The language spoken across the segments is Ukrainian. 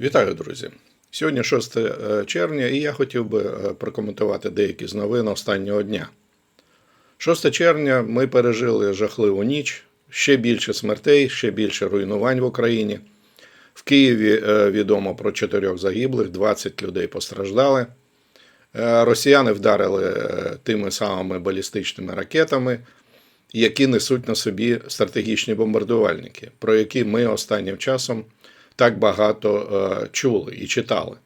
Вітаю, друзі! Сьогодні 6 е, червня, і я хотів би е, прокоментувати деякі з новин останнього дня. 6 червня ми пережили жахливу ніч, ще більше смертей, ще більше руйнувань в Україні. В Києві е, відомо про чотирьох загиблих, 20 людей постраждали. Росіяни вдарили тими самими балістичними ракетами, які несуть на собі стратегічні бомбардувальники, про які ми останнім часом так багато е, чули і читали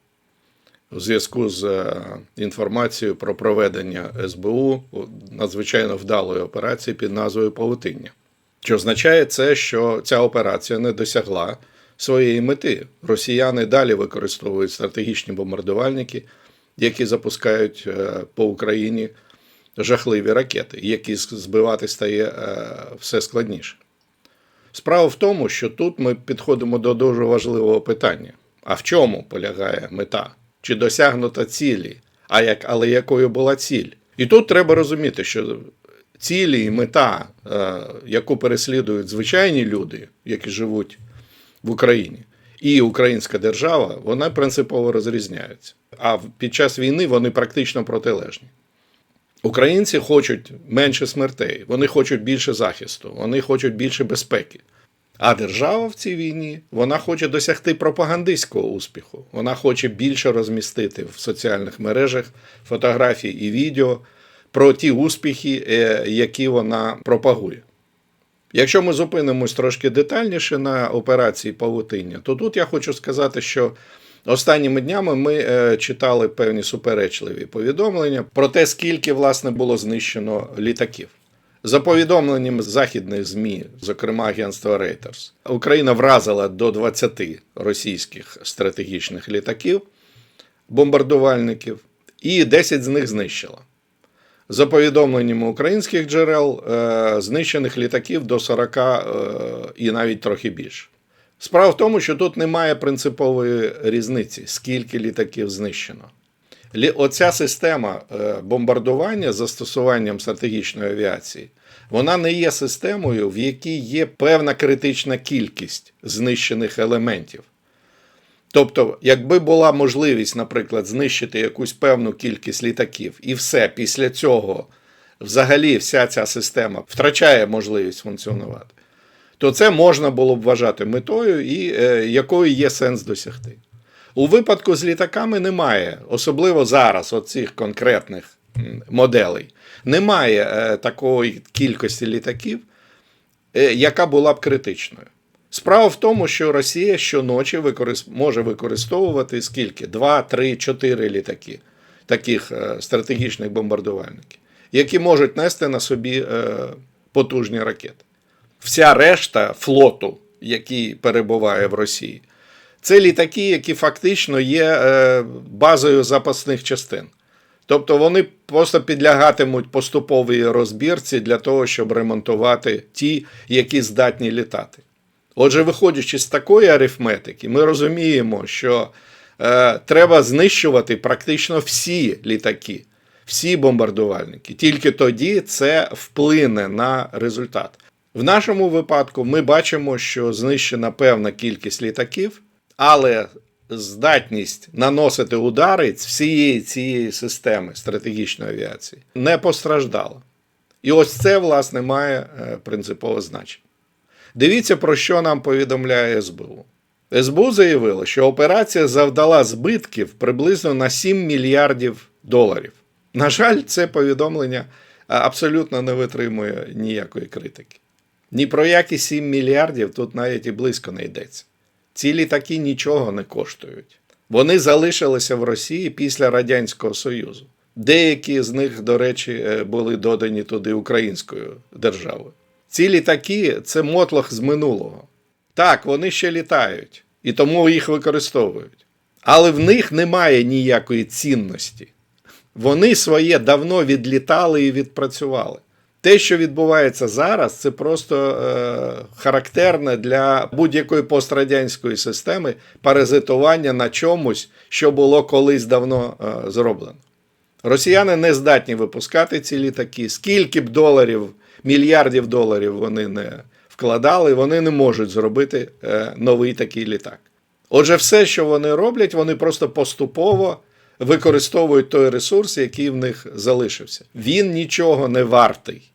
у зв'язку з е, інформацією про проведення СБУ надзвичайно вдалої операції під назвою Павутиння. Що означає це, що ця операція не досягла своєї мети. Росіяни далі використовують стратегічні бомбардувальники, які запускають е, по Україні жахливі ракети, які збивати стає все складніше. Справа в тому, що тут ми підходимо до дуже важливого питання: а в чому полягає мета? Чи досягнута цілі? А як, але якою була ціль? І тут треба розуміти, що цілі і мета, е, яку переслідують звичайні люди, які живуть в Україні, і українська держава, вона принципово розрізняються. А під час війни вони практично протилежні. Українці хочуть менше смертей, вони хочуть більше захисту, вони хочуть більше безпеки. А держава в цій війні вона хоче досягти пропагандистського успіху. Вона хоче більше розмістити в соціальних мережах фотографії і відео про ті успіхи, е, які вона пропагує. Якщо ми зупинимось трошки детальніше на операції Павутиння, то тут я хочу сказати, що останніми днями ми е, читали певні суперечливі повідомлення про те, скільки власне було знищено літаків. За повідомленням західних ЗМІ, зокрема агентства Reuters, Україна вразила до 20 російських стратегічних літаків, бомбардувальників, і 10 з них знищила. За повідомленнями українських джерел, е, знищених літаків до 40 е, і навіть трохи більше. Справа в тому, що тут немає принципової різниці, скільки літаків знищено. Оця система е, бомбардування з застосуванням стратегічної авіації, вона не є системою, в якій є певна критична кількість знищених елементів. Тобто, якби була можливість, наприклад, знищити якусь певну кількість літаків, і все після цього взагалі вся ця система втрачає можливість функціонувати, то це можна було б вважати метою, і е, якою є сенс досягти. У випадку з літаками немає, особливо зараз, оцих конкретних моделей, немає е, такої кількості літаків, е, яка була б критичною. Справа в тому, що Росія щоночі використ... може використовувати скільки? 2, 3, 4 літаки, таких е, стратегічних бомбардувальників, які можуть нести на собі е, потужні ракети. Вся решта флоту, який перебуває в Росії, це літаки, які фактично є е, базою запасних частин. Тобто вони просто підлягатимуть поступовій розбірці для того, щоб ремонтувати ті, які здатні літати. Отже, виходячи з такої арифметики, ми розуміємо, що е, треба знищувати практично всі літаки, всі бомбардувальники. Тільки тоді це вплине на результат. В нашому випадку ми бачимо, що знищена певна кількість літаків, але здатність наносити удари всієї цієї системи стратегічної авіації не постраждала. І ось це, власне, має е, принципове значення. Дивіться, про що нам повідомляє СБУ. СБУ заявило, що операція завдала збитків приблизно на 7 мільярдів доларів. На жаль, це повідомлення абсолютно не витримує ніякої критики. Ні про які 7 мільярдів тут навіть і близько не йдеться. Ці літаки нічого не коштують. Вони залишилися в Росії після Радянського Союзу. Деякі з них, до речі, е, були додані туди українською державою. Ці літаки це мотлох з минулого. Так, вони ще літають, і тому їх використовують. Але в них немає ніякої цінності. Вони своє давно відлітали і відпрацювали. Те, що відбувається зараз, це просто е, характерне для будь-якої пострадянської системи паразитування на чомусь, що було колись давно е, зроблено. Росіяни не здатні випускати ці літаки. Скільки б доларів, мільярдів доларів вони не вкладали, вони не можуть зробити е, новий такий літак. Отже, все, що вони роблять, вони просто поступово використовують той ресурс, який в них залишився. Він нічого не вартий.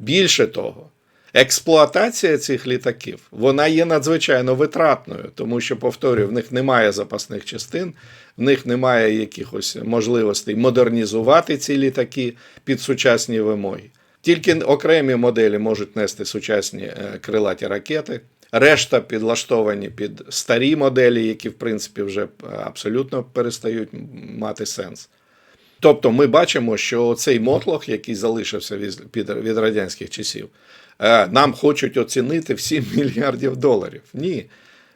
Більше того, експлуатація цих літаків вона є надзвичайно витратною, тому що, повторюю, в них немає запасних частин, в них немає якихось можливостей модернізувати ці літаки під сучасні вимоги. Тільки окремі моделі можуть нести сучасні е, крилаті ракети. Решта підлаштовані під старі моделі, які, в принципі, вже е, абсолютно перестають мати сенс. Тобто ми бачимо, що цей мотлох, який залишився від, від радянських часів, е, нам хочуть оцінити в 7 мільярдів доларів. Ні,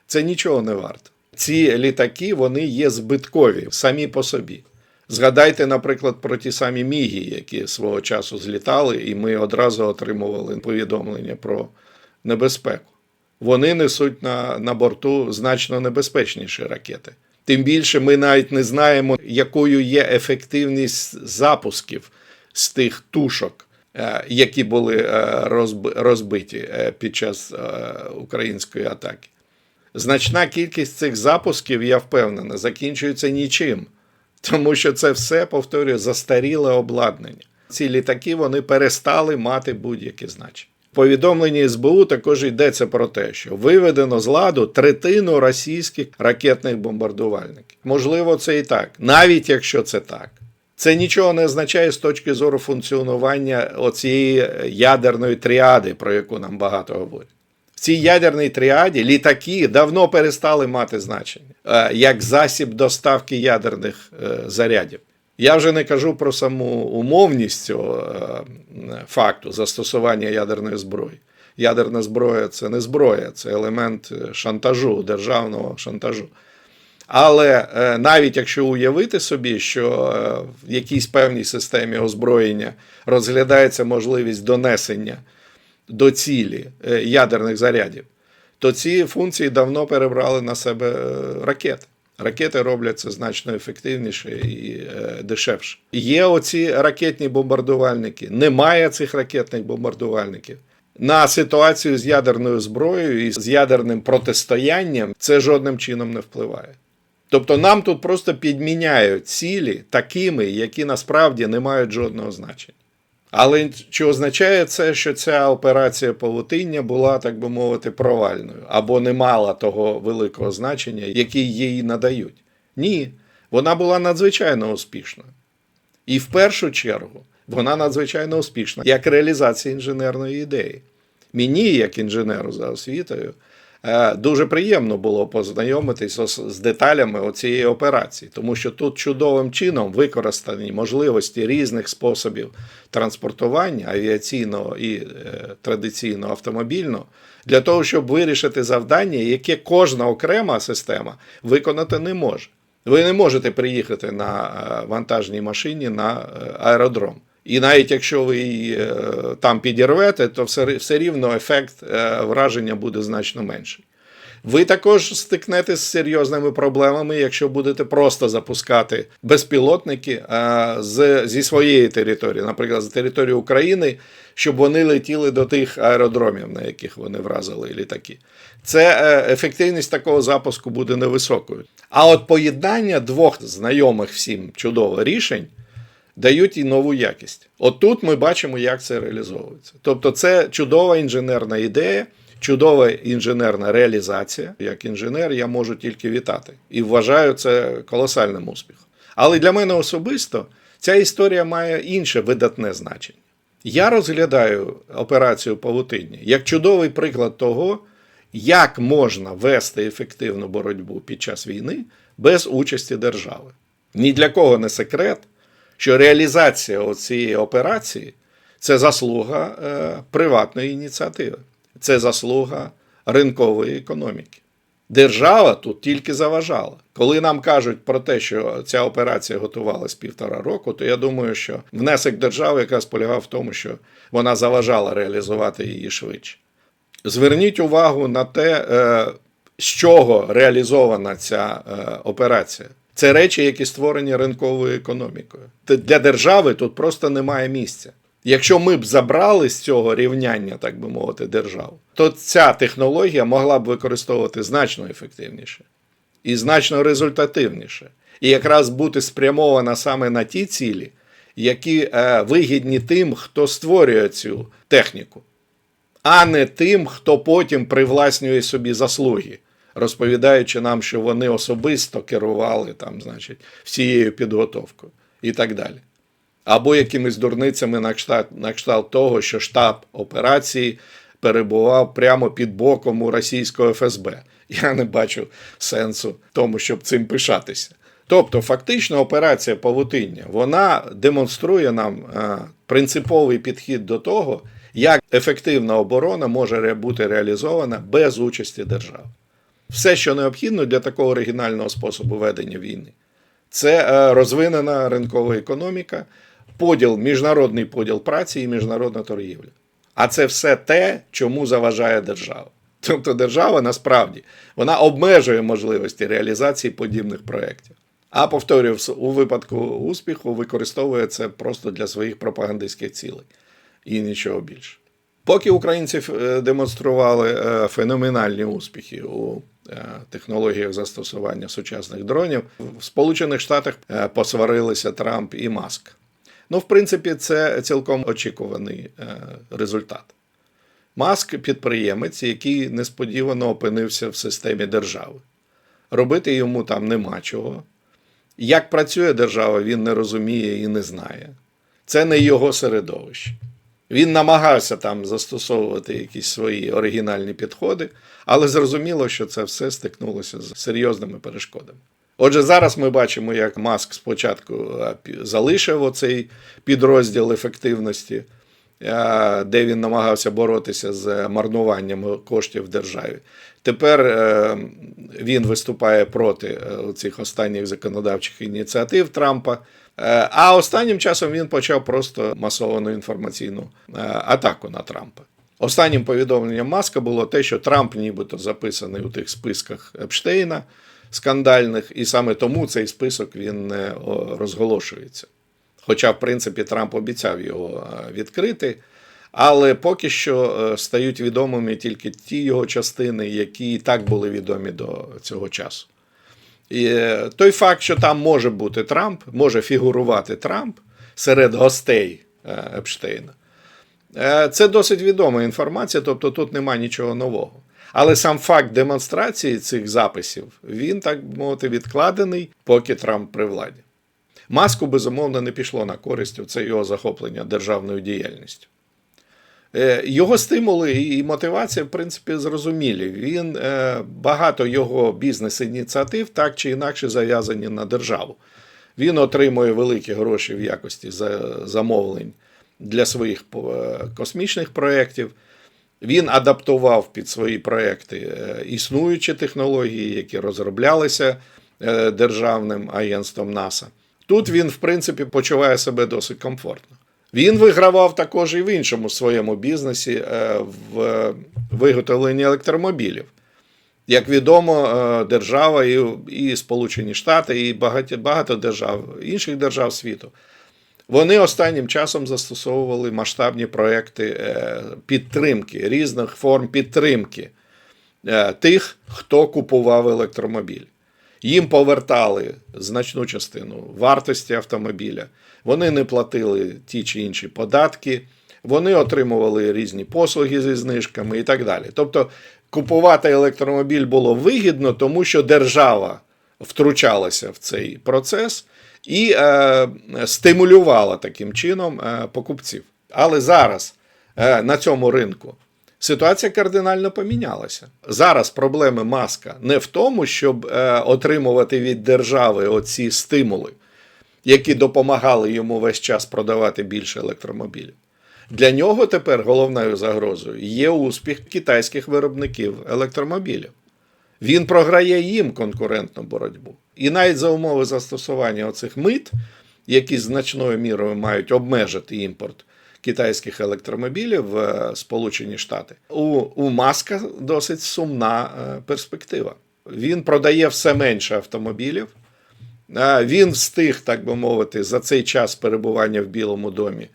це нічого не варто. Ці літаки вони є збиткові самі по собі. Згадайте, наприклад, про ті самі міги, які свого часу злітали, і ми одразу отримували повідомлення про небезпеку. Вони несуть на, на борту значно небезпечніші ракети. Тим більше ми навіть не знаємо, якою є ефективність запусків з тих тушок, е, які були е, розбиті е, під час української атаки. Значна кількість цих запусків, я впевнений, закінчується нічим, тому що це все, повторюю, застаріле обладнання. Ці літаки вони перестали мати будь-яке значення. Повідомленні СБУ також йдеться про те, що виведено з ладу третину російських ракетних бомбардувальників. Можливо, це і так, навіть якщо це так. Це нічого не означає з точки зору функціонування оцієї ядерної тріади, про яку нам багато говорять. В цій ядерній тріаді літаки давно перестали мати значення е, як засіб доставки ядерних е, зарядів. Я вже не кажу про саму умовність цього е, факту застосування ядерної зброї. Ядерна зброя це не зброя, це елемент е, шантажу, державного шантажу. Але е, навіть якщо уявити собі, що в якійсь певній системі озброєння розглядається можливість донесення до цілі ядерних зарядів, то ці функції давно перебрали на себе ракети. Ракети роблять це значно ефективніше і е, дешевше. Є оці ракетні бомбардувальники, немає цих ракетних бомбардувальників. На ситуацію з ядерною зброєю і з ядерним протистоянням це жодним чином не впливає. Тобто нам тут просто підміняють цілі такими, які насправді не мають жодного значення. Але чи означає це, що ця операція павутиння була, так би мовити, провальною або не мала того великого значення, яке їй надають? Ні, вона була надзвичайно успішною. І в першу чергу вона надзвичайно успішна як реалізація інженерної ідеї. Мені, як інженеру за освітою, дуже приємно було познайомитися з деталями цієї операції, тому що тут чудовим чином використані можливості різних способів транспортування авіаційного і е, традиційного автомобільного для того, щоб вирішити завдання, яке кожна окрема система виконати не може. Ви не можете приїхати на е, вантажній машині на е, аеродром. І навіть якщо ви її е, там підірвете, то все, все рівно ефект е, враження буде значно менший. Ви також стикнетеся з серйозними проблемами, якщо будете просто запускати безпілотники е, з, зі своєї території, наприклад, з території України, щоб вони летіли до тих аеродромів, на яких вони вразили літаки. Це ефективність такого запуску буде невисокою. А от поєднання двох знайомих всім чудово рішень дають і нову якість. От тут ми бачимо, як це реалізовується. Тобто, це чудова інженерна ідея, чудова інженерна реалізація. Як інженер, я можу тільки вітати і вважаю це колосальним успіхом. Але для мене особисто ця історія має інше видатне значення. Я розглядаю операцію Павутиння як чудовий приклад того, як можна вести ефективну боротьбу під час війни без участі держави. Ні для кого не секрет, що реалізація цієї операції це заслуга е, приватної ініціативи, це заслуга ринкової економіки. Держава тут тільки заважала. Коли нам кажуть про те, що ця операція готувалась півтора року, то я думаю, що внесок держави якраз полягав в тому, що вона заважала реалізувати її швидше. Зверніть увагу на те, е, з чого реалізована ця е, операція. Це речі, які створені ринковою економікою. Для держави тут просто немає місця. Якщо ми б забрали з цього рівняння, так би мовити, державу, то ця технологія могла б використовувати значно ефективніше. і значно результативніше. І якраз бути спрямована саме на ті цілі, які е, вигідні тим, хто створює цю техніку, а не тим, хто потім привласнює собі заслуги, розповідаючи нам, що вони особисто керували там, значить, всією підготовкою і так далі. Або якимись дурницями на кшталт, на кшталт того, що штаб операції перебував прямо під боком у російського ФСБ. Я не бачу сенсу тому, щоб цим пишатися. Тобто, фактично, операція Павутиння вона демонструє нам е, принциповий підхід до того, як ефективна оборона може бути реалізована без участі держави. Все, що необхідно для такого оригінального способу ведення війни, це е, розвинена ринкова економіка, поділ, міжнародний поділ праці і міжнародна торгівля. А це все те, чому заважає держава. Тобто держава насправді вона обмежує можливості реалізації подібних проєктів. А повторюю, у випадку успіху використовує це просто для своїх пропагандистських цілей і нічого більше. Поки українці е, демонстрували е, феноменальні успіхи у технологіях застосування сучасних дронів, в Сполучених Штатах е, посварилися Трамп і Маск. Ну, в принципі, це цілком очікуваний е, результат. Маск підприємець, який несподівано опинився в системі держави. Робити йому там нема чого. Як працює держава, він не розуміє і не знає. Це не його середовище. Він намагався там застосовувати якісь свої оригінальні підходи, але зрозуміло, що це все стикнулося з серйозними перешкодами. Отже, зараз ми бачимо, як Маск спочатку залишив оцей підрозділ ефективності, де він намагався боротися з марнуванням коштів в державі. Тепер е, він виступає проти е, цих останніх законодавчих ініціатив Трампа. Е, А останнім часом він почав просто масовану інформаційну е, атаку на Трампа. Останнім повідомленням Маска було те, що Трамп нібито записаний у тих списках Епштейна скандальних, і саме тому цей список він не розголошується. Хоча, в принципі, Трамп обіцяв його е, відкрити, але поки що стають відомими тільки ті його частини, які і так були відомі до цього часу. І е, той факт, що там може бути Трамп, може фігурувати Трамп серед гостей е, Епштейна, е, це досить відома інформація, тобто тут нема нічого нового. Але сам факт демонстрації цих записів, він, так би мовити, відкладений, поки Трамп при владі. Маску, безумовно, не пішло на користь це його захоплення державною діяльністю. Е, Його стимули і мотивація, в принципі, зрозумілі. Він е, багато його бізнес-ініціатив так чи інакше зав'язані на державу. Він отримує великі гроші в якості замовлень для своїх е, космічних проєктів. Він адаптував під свої проекти існуючі технології, які розроблялися державним агентством НАСА. Тут він, в принципі, почуває себе досить комфортно. Він вигравав також і в іншому своєму бізнесі е, в виготовленні електромобілів. Як відомо, е, держава і, і Сполучені Штати, і багато, багато держав, інших держав світу, вони останнім часом застосовували масштабні проекти е, підтримки, різних форм підтримки тих, хто купував електромобіль. Їм повертали значну частину вартості автомобіля, вони не платили ті чи інші податки, вони отримували різні послуги зі знижками і так далі. Тобто купувати електромобіль було вигідно, тому що держава втручалася в цей процес і е, стимулювала таким чином е, покупців. Але зараз е, на цьому ринку ситуація кардинально помінялася. Зараз проблеми маска не в тому, щоб е, отримувати від держави оці стимули, які допомагали йому весь час продавати більше електромобілів. Для нього тепер головною загрозою є успіх китайських виробників електромобілів. Він програє їм конкурентну боротьбу. І навіть за умови застосування оцих мит, які значною мірою мають обмежити імпорт китайських електромобілів в е, Сполучені Штати, у, у Маска досить сумна е, перспектива. Він продає все менше автомобілів. Е, Він встиг, так би мовити, за цей час перебування в Білому домі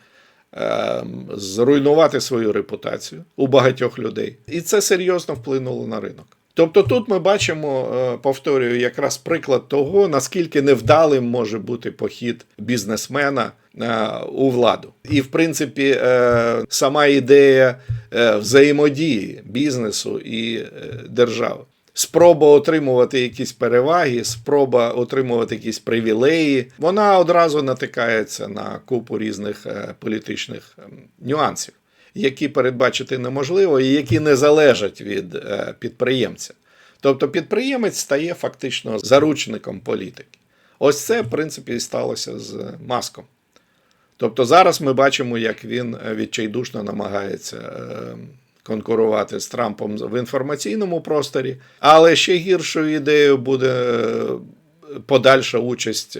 зруйнувати свою репутацію у багатьох людей. І це серйозно вплинуло на ринок. Тобто тут ми бачимо, е, повторюю, якраз приклад того, наскільки невдалим може бути похід бізнесмена е, у владу. І, в принципі, е, сама ідея взаємодії бізнесу і держави. Спроба отримувати якісь переваги, спроба отримувати якісь привілеї, вона одразу натикається на купу різних політичних нюансів, які передбачити неможливо і які не залежать від е, підприємця. Тобто підприємець стає фактично заручником політики. Ось це, в принципі, і сталося з маском. Тобто зараз ми бачимо, як він е, відчайдушно намагається е, конкурувати з Трампом в інформаційному просторі, але ще гіршою ідеєю буде подальша участь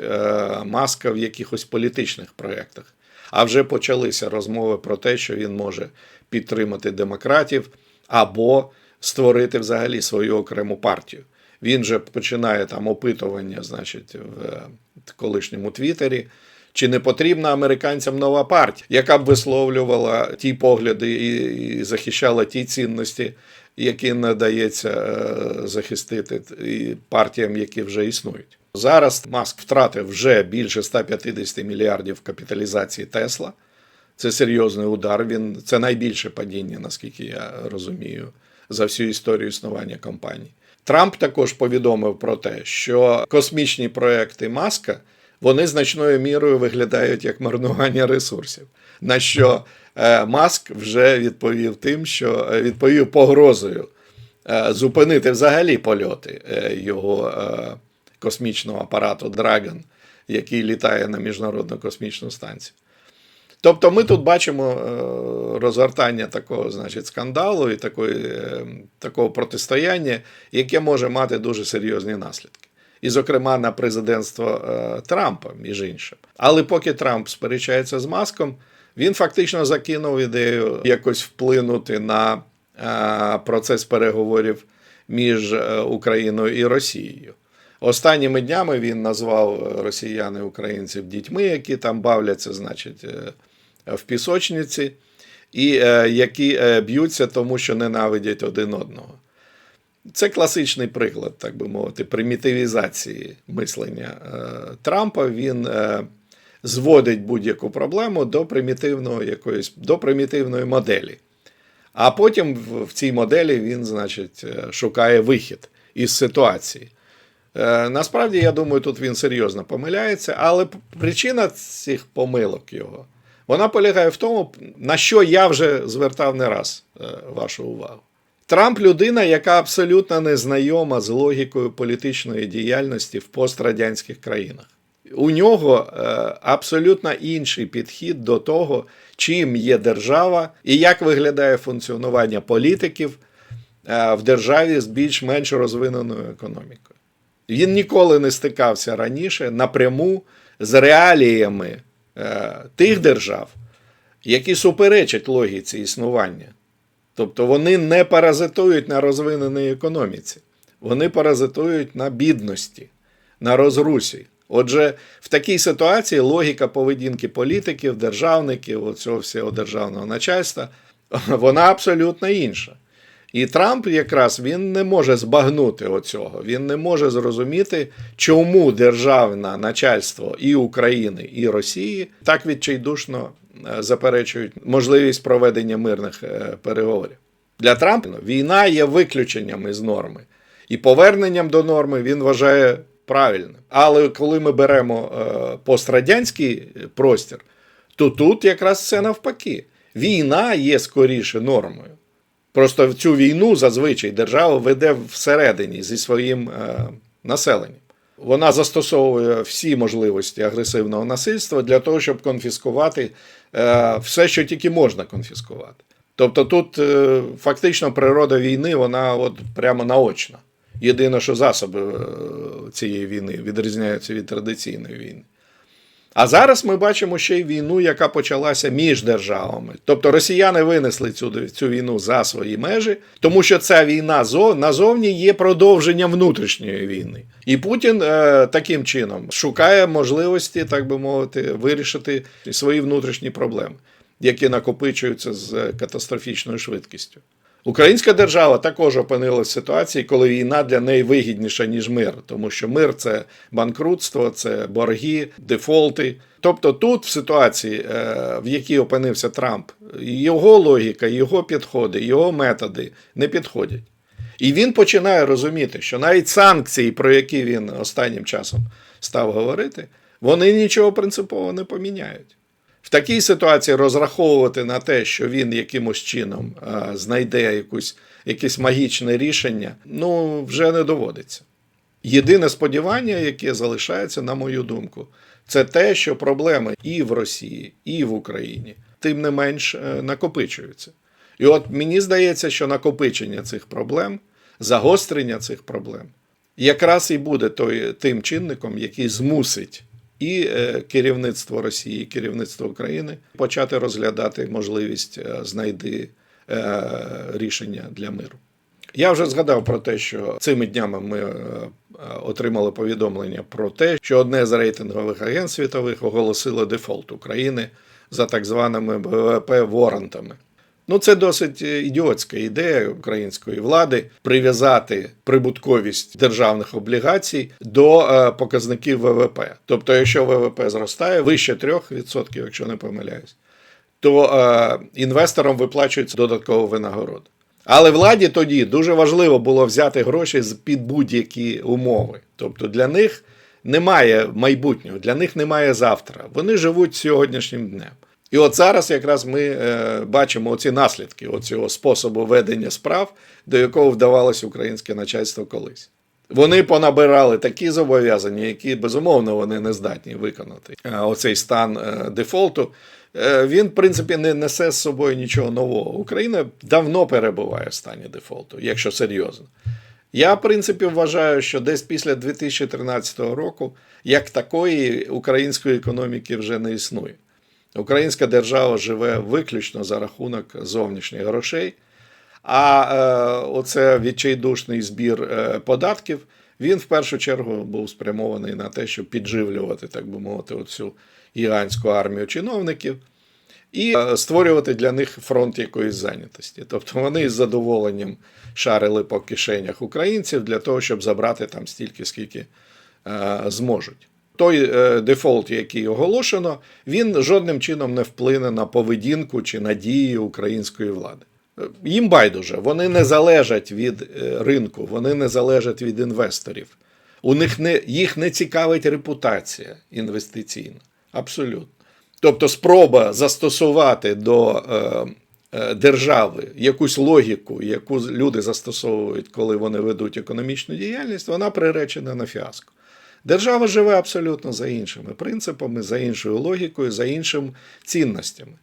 Маска в якихось політичних проєктах. А вже почалися розмови про те, що він може підтримати демократів або створити взагалі свою окрему партію. Він же починає там опитування, значить, в е, колишньому Твіттері. Чи не потрібна американцям нова партія, яка б висловлювала ті погляди і, захищала ті цінності, які надається е, захистити партіям, які вже існують? Зараз Маск втратив вже більше 150 мільярдів капіталізації Тесла. Це серйозний удар. Він це найбільше падіння, наскільки я розумію, за всю історію існування компанії. Трамп також повідомив про те, що космічні проекти Маска вони значною мірою виглядають як марнування ресурсів. На що е, Маск вже відповів тим, що е, відповів погрозою е, зупинити взагалі польоти його космічного апарату Dragon, який літає на міжнародну космічну станцію. Тобто ми тут бачимо е, розгортання такого значить, скандалу і такої, е, такого протистояння, яке може мати дуже серйозні наслідки. І, зокрема, на президентство е, Трампа, між іншим. Але поки Трамп сперечається з маском, він фактично закинув ідею якось вплинути на процес переговорів між Україною і Росією. Останніми днями він назвав росіян і українців дітьми, які там бавляться, значить, е, в пісочниці, і е, які е, б'ються, тому що ненавидять один одного. Це класичний приклад, так би мовити, примітивізації мислення е, Трампа. Він е, зводить будь-яку проблему до примітивного якоїсь, до примітивної моделі. А потім в, цій моделі він, значить, е, шукає вихід із ситуації. Е, Насправді, я думаю, тут він серйозно помиляється, але причина цих помилок його вона полягає в тому, на що я вже звертав не раз е, вашу увагу. Трамп людина, яка абсолютно не знайома з логікою політичної діяльності в пострадянських країнах. У нього е, абсолютно інший підхід до того, чим є держава і як виглядає функціонування політиків в державі з більш-менш розвиненою економікою. Він ніколи не стикався раніше напряму з реаліями е, тих держав, які суперечать логіці існування. Тобто вони не паразитують на розвиненій економіці, вони паразитують на бідності, на розрусі. Отже, в такій ситуації логіка поведінки політиків, державників, оцього всього державного начальства, вона абсолютно інша. І Трамп якраз він не може збагнути оцього. Він не може зрозуміти, чому державне начальство і України, і Росії так відчайдушно е, заперечують можливість проведення мирних е, переговорів. Для Трампа війна є виключенням із норми, і поверненням до норми він вважає правильним. Але коли ми беремо е, пострадянський простір, то тут якраз все навпаки. Війна є скоріше нормою. Просто в цю війну зазвичай держава веде всередині зі своїм е, населенням. Вона застосовує всі можливості агресивного насильства для того, щоб конфіскувати е, все, що тільки можна конфіскувати. Тобто тут е, фактично природа війни, вона от прямо наочна. Єдине, що засоби цієї війни відрізняються від традиційної війни. А зараз ми бачимо ще й війну, яка почалася між державами. Тобто росіяни винесли цю, цю війну за свої межі, тому що ця війна зо- назовні є продовженням внутрішньої війни. І Путін е, таким чином шукає можливості, так би мовити, вирішити свої внутрішні проблеми, які накопичуються з катастрофічною швидкістю. Українська держава також опинилася в ситуації, коли війна для неї вигідніша, ніж мир, тому що мир це банкрутство, це борги, дефолти. Тобто тут, в ситуації, е, в якій опинився Трамп, його логіка, його підходи, його методи не підходять. І він починає розуміти, що навіть санкції, про які він останнім часом став говорити, вони нічого принципово не поміняють. В такій ситуації розраховувати на те, що він якимось чином знайде якусь, якесь магічне рішення, ну вже не доводиться. Єдине сподівання, яке залишається, на мою думку, це те, що проблеми і в Росії, і в Україні тим не менш е, накопичуються. І от мені здається, що накопичення цих проблем, загострення цих проблем якраз і буде той, тим чинником, який змусить і е, керівництво Росії, керівництво України почати розглядати можливість е, знайти е, рішення для миру. Я вже згадав про те, що цими днями ми отримали повідомлення про те, що одне з рейтингових агентств світових оголосило дефолт України за так званими ВВП ворантами. Ну, це досить е, ідіотська ідея української влади прив'язати прибутковість державних облігацій до е, показників ВВП. Тобто, якщо ВВП зростає вище 3%, якщо не помиляюсь, то е, інвесторам виплачується додаткова винагорода. Але владі тоді дуже важливо було взяти гроші з під будь-які умови. Тобто для них немає майбутнього, для них немає завтра. Вони живуть сьогоднішнім днем. І от зараз якраз ми е, бачимо ці наслідки цього способу ведення справ, до якого вдавалося українське начальство колись. Вони понабирали такі зобов'язання, які безумовно вони не здатні виконати. Оцей стан е, дефолту е, він, в принципі, не несе з собою нічого нового. Україна давно перебуває в стані дефолту, якщо серйозно. Я, в принципі, вважаю, що десь після 2013 року як такої української економіки вже не існує. Українська держава живе виключно за рахунок зовнішніх грошей, а е, оце відчайдушний збір е, податків. Він в першу чергу був спрямований на те, щоб підживлювати, так би мовити, оцю гігантську армію чиновників і е, створювати для них фронт якоїсь зайнятості. Тобто вони з задоволенням шарили по кишенях українців для того, щоб забрати там стільки, скільки е, зможуть той е, дефолт, який оголошено, він жодним чином не вплине на поведінку чи надії української влади. Е, їм байдуже, вони не залежать від е, ринку, вони не залежать від інвесторів. У них не їх не цікавить репутація інвестиційна. Абсолютно. Тобто, спроба застосувати до е, держави якусь логіку, яку люди застосовують, коли вони ведуть економічну діяльність, вона приречена на фіаско. Держава живе абсолютно за іншими принципами, за іншою логікою, за іншими цінностями.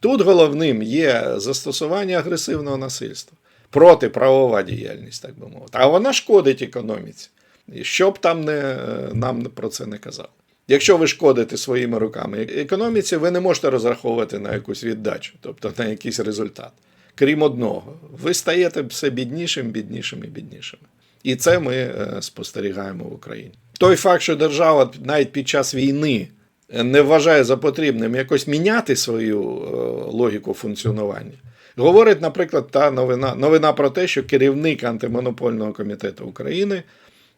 Тут головним є застосування агресивного насильства, протиправова діяльність, так би мовити. А вона шкодить економіці. І що б там не, нам про це не казали. Якщо ви шкодите своїми руками економіці, ви не можете розраховувати на якусь віддачу, тобто на якийсь результат. Крім одного, ви стаєте все біднішим, біднішим і біднішим. І це ми е, спостерігаємо в Україні. Той факт, що держава навіть під час війни не вважає за потрібним якось міняти свою е, логіку функціонування, говорить, наприклад, та новина новина про те, що керівник антимонопольного комітету України,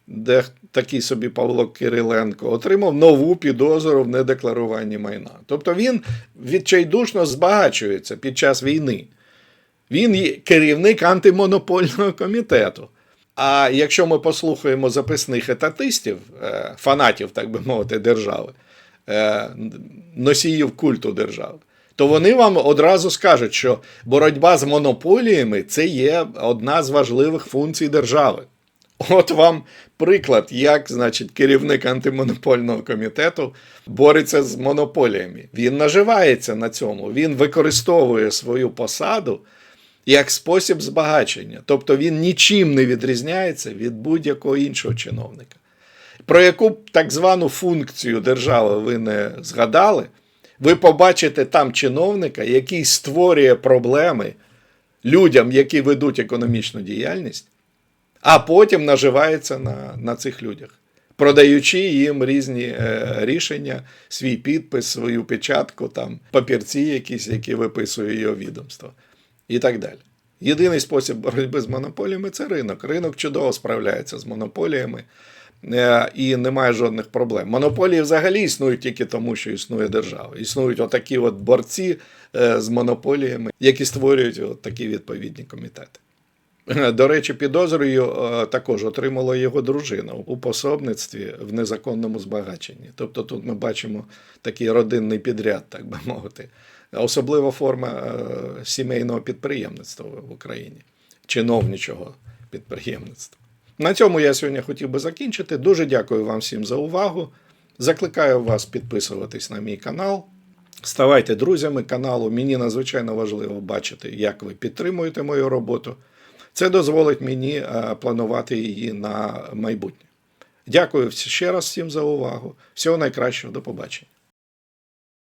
де такий собі Павло Кириленко, отримав нову підозру в недекларуванні майна. Тобто він відчайдушно збагачується під час війни. Він є керівник антимонопольного комітету. А якщо ми послухаємо записних етатистів, е, фанатів, так би мовити, держави, е, носіїв культу держави, то вони вам одразу скажуть, що боротьба з монополіями це є одна з важливих функцій держави. От вам приклад, як, значить, керівник антимонопольного комітету бореться з монополіями. Він наживається на цьому, він використовує свою посаду як спосіб збагачення. Тобто він нічим не відрізняється від будь-якого іншого чиновника. Про яку так звану функцію держави ви не згадали, ви побачите там чиновника, який створює проблеми людям, які ведуть економічну діяльність, а потім наживається на, на цих людях. Продаючи їм різні е, рішення, свій підпис, свою печатку, там папірці, якісь, які виписує його відомство і так далі. Єдиний спосіб боротьби з монополіями це ринок. Ринок чудово справляється з монополіями е, і немає жодних проблем. Монополії взагалі існують тільки тому, що існує держава. Існують отакі от борці е, з монополіями, які створюють от такі відповідні комітети. До речі, підозрою е, також отримала його дружина у пособництві в незаконному збагаченні. Тобто тут ми бачимо такий родинний підряд, так би мовити. Особлива форма е, сімейного підприємництва в Україні, чиновничого підприємництва. На цьому я сьогодні хотів би закінчити. Дуже дякую вам всім за увагу. Закликаю вас підписуватись на мій канал. Ставайте друзями каналу. Мені надзвичайно важливо бачити, як ви підтримуєте мою роботу. Це дозволить мені е, планувати її на майбутнє. Дякую ще раз всім за увагу. Всього найкращого, до побачення.